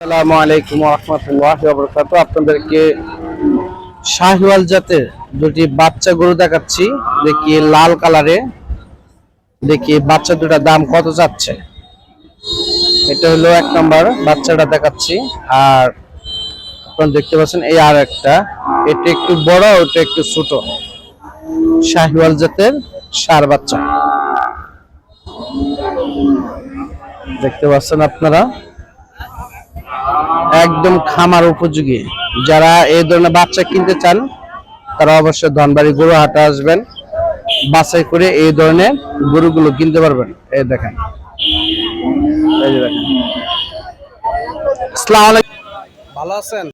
আসসালামু আলাইকুম রহমতুল্লাহ বরকাত আপনাদেরকে শাহিওয়াল জাতের দুটি বাচ্চা গরু দেখাচ্ছি। দেখি লাল কালারে। দেখি বাচ্চা দুটার দাম কত যাচ্ছে। এটা হলো এক নম্বর বাচ্চাটা দেখাচ্ছি। আর আপনারা দেখতে পাচ্ছেন এই আর একটা। এটা একটু বড়, ওটা একটু ছোট। শাহিওয়াল জাতের সার বাচ্চা। দেখতে পাচ্ছেন আপনারা? একদম খামার উপযোগী। যারা এই ধরনের বাচ্চা কিনতে চান তারা অবশ্যই ধনবাড়ি গরু হাটে আসবেন। বাছাই করে এই ধরনের গরুগুলো কিনতে পারবেন। এই দেখেন। ভালো আছেন?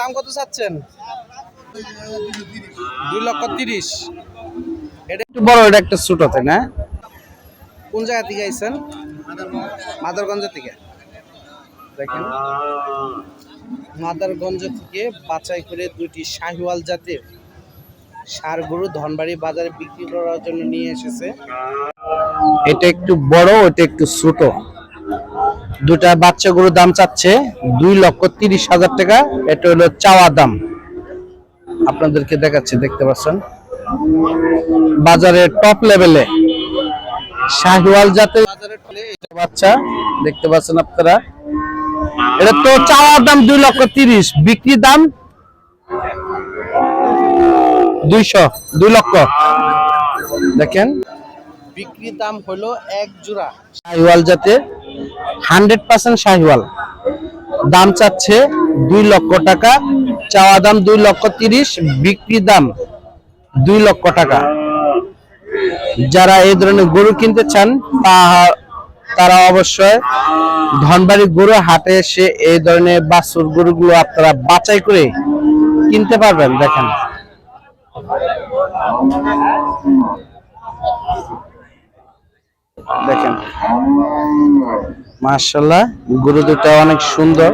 দাম কত চাচ্ছেন? দুই লক্ষ তিরিশ। এটা একটু বড় এটা একটা ছোট তাই না? কোন জায়গা থেকে আইছেন? মাদারগঞ্জ থেকে? দেখেন। মাদারগঞ্জ থেকে বাছাই করে দুটি শাহিওয়াল জাতের সার গরু ধনবাড়ি বাজারে বিক্রি করার জন্য নিয়ে এসেছে। এটা একটু বড় ওটা একটু ছোট। দুটা বাচ্চা গরুর দাম চাচ্ছে দুই লক্ষ তিরিশ হাজার টাকা। এটা হলো চাওয়া দাম। আপনাদেরকে দেখাচ্ছি দেখতে পাচ্ছেন? বাজারে টপ লেভেলে শাহিওয়াল জাতের বাজারে এটা বাচ্চা দেখতে পাচ্ছেন আপনারা? এটা তো চাওয়ার দাম দুই লক্ষ তিরিশ বিক্রি দাম দুইশো দুই লক্ষ। দেখেন। বিক্রি দাম হলো এক জোড়া। শাহিওয়াল জাতের হান্ড্রেড পার্সেন্ট শাহিওয়াল। দাম চাচ্ছে দুই লক্ষ টাকা চাওয়া দাম দুই লক্ষ তিরিশ বিক্রি দাম দুই লক্ষ টাকা। যারা এই ধরনের গরু কিনতে চান তা- তারা অবশ্যই ধনবাড়ি গরু হাটে এসে এই ধরনের বাছুর গরুগুলো আপনারা বাছাই করে কিনতে পারবেন, দেখেন। দেখেন। মার্শাল্লাহ গরু দুটো অনেক সুন্দর।